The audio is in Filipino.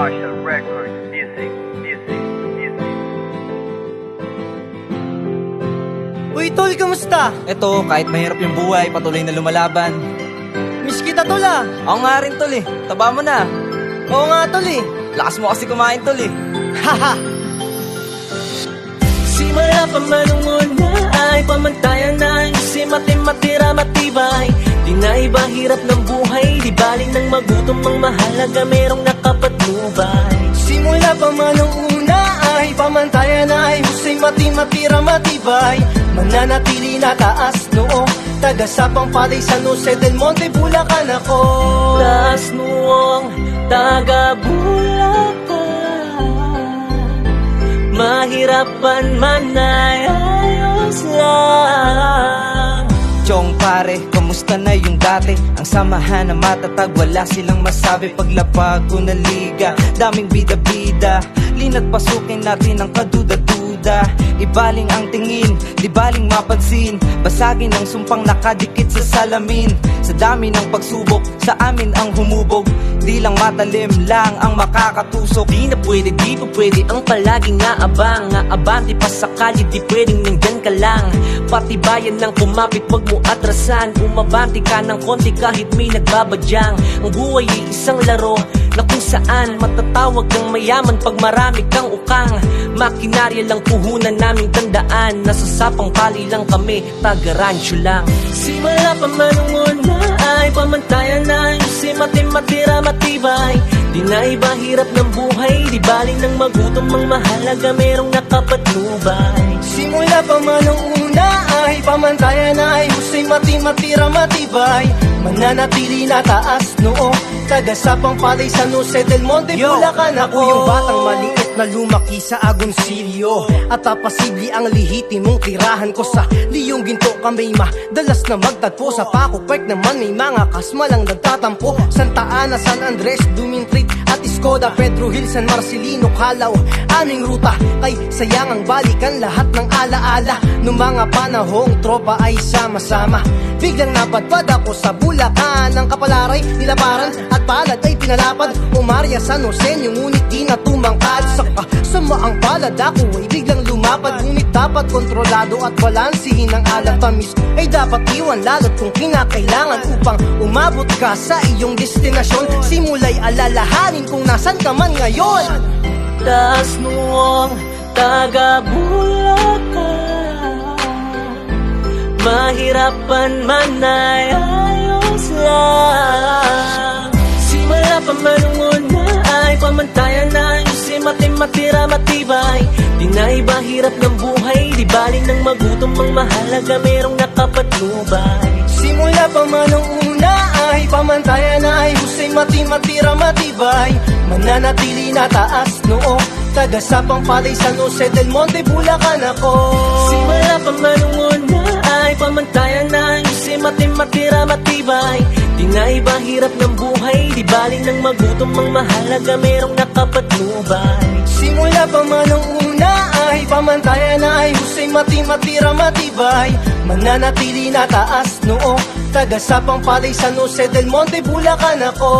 Marshall Records, music, music, music. Uy, tol, kamusta? Eto, kahit mahirap yung buhay, patuloy na lumalaban. Miss kita, tol, ah. Ako nga rin, tol eh. Taba mo na. Oo nga, tol, eh. Lakas mo kasi kumain, tol eh. Haha. Simula pa man nung una ay pamantayan na Kasi matimatira matibay Di na iba hirap ng buhay? Di baling ng magutom ang mahalaga Merong nakapatnubay Simula pa man nung una ay pamantayan ay Husay mati matira matibay. Mananatili na taas noo Taga Sapang Palay San Jose del Monte Bulacan ako. Taas noong taga Bulacan. Mahirapan man ay ayos lang Chong pare, kamusta na yung dati? Ang samahan na matatag, wala silang masabi. Paglapag ko na liga, daming bida-bida. Lina't pasukin natin ang kaduda-duda. Ibaling ang tingin, di baling mapansin. Basagin ang sumpang nakadikit sa salamin Sa dami ng pagsubok, sa amin ang humubog. Di lang matalim lang ang makakatusok. Di na pwede, di pa pwede ang palaging naabang Naabante pa sa kalye, di pwedeng nandyan ka lang. Pati bayan ng kumapit, wag mo atrasan. Umabante ka ng konti kahit may nagbabadyang. Ang buhay ay isang laro na kung saan Matatawag kang mayaman pag marami kang ukang. Makinarya lang puhunan naming tandaan. Nasa sapang pali lang kami, taga-rancho lang. Simula pa man ay pamantayan na Kasi matimatira matibay. Di na iba hirap ng buhay. Di baling ng magutom ang mahalaga Merong nakapatnubay Simula pa man nung una ay pamantayan ay Husay mati matira matibay. Mananatili na taas noo Taga Sapang Palay San Jose del Monte Bulacan. Ako yung batang maliit na lumaki sa Agoncillo At apasigli ang lihiti mong tirahan ko sa Liyong ginto kami madalas na magtagpo Sa Paco Park naman may mga kasmalang nagtatampo. Santa Ana, San Andres, Dumintrit at Escoda Pedro Hill, San Marcelino, Calaw. Aming ruta kay sayangang balikan lahat ng alaala. Nung mga panahong tropa ay sama-sama Biglang napadpad ako sa Bulacan. Ang kapalaray, nilaparan at palad ay pinalapad. Umarya sa Nosenyo, ngunit di na tumangkad dapat kontrolado at balansihin ang alam tamis Ay dapat iwan lalo't kung kinakailangan Upang umabot ka sa iyong destinasyon. Simula'y alalahanin kung nasan ka man ngayon. Taas noong taga Bulacan Mahirapan man ay ayos lang. Simula pa man nung una ay pamantayan na Kasi matimatira matibay. Di na iba hirap ng buhay Di baling ng magutom ang mahalaga Merong nakapatnubay Simula pa man una ay pamantayan na ay Husay mati matira matibay. Mananatili na taas noo Taga Sapang Palay San Jose del Monte Bulacan ako. Simula pa man una ay pamantayan na Kasi matimatira matibay. Di na iba hirap ng buhay Di baling ng magutom ang mahalaga Merong nakapatnubay Simula pa man nung una ay pamantayan na ay Husay mati matira matibay. Mananatili na taas noo Taga Sapang Palay San Jose del Monte Bulacan ako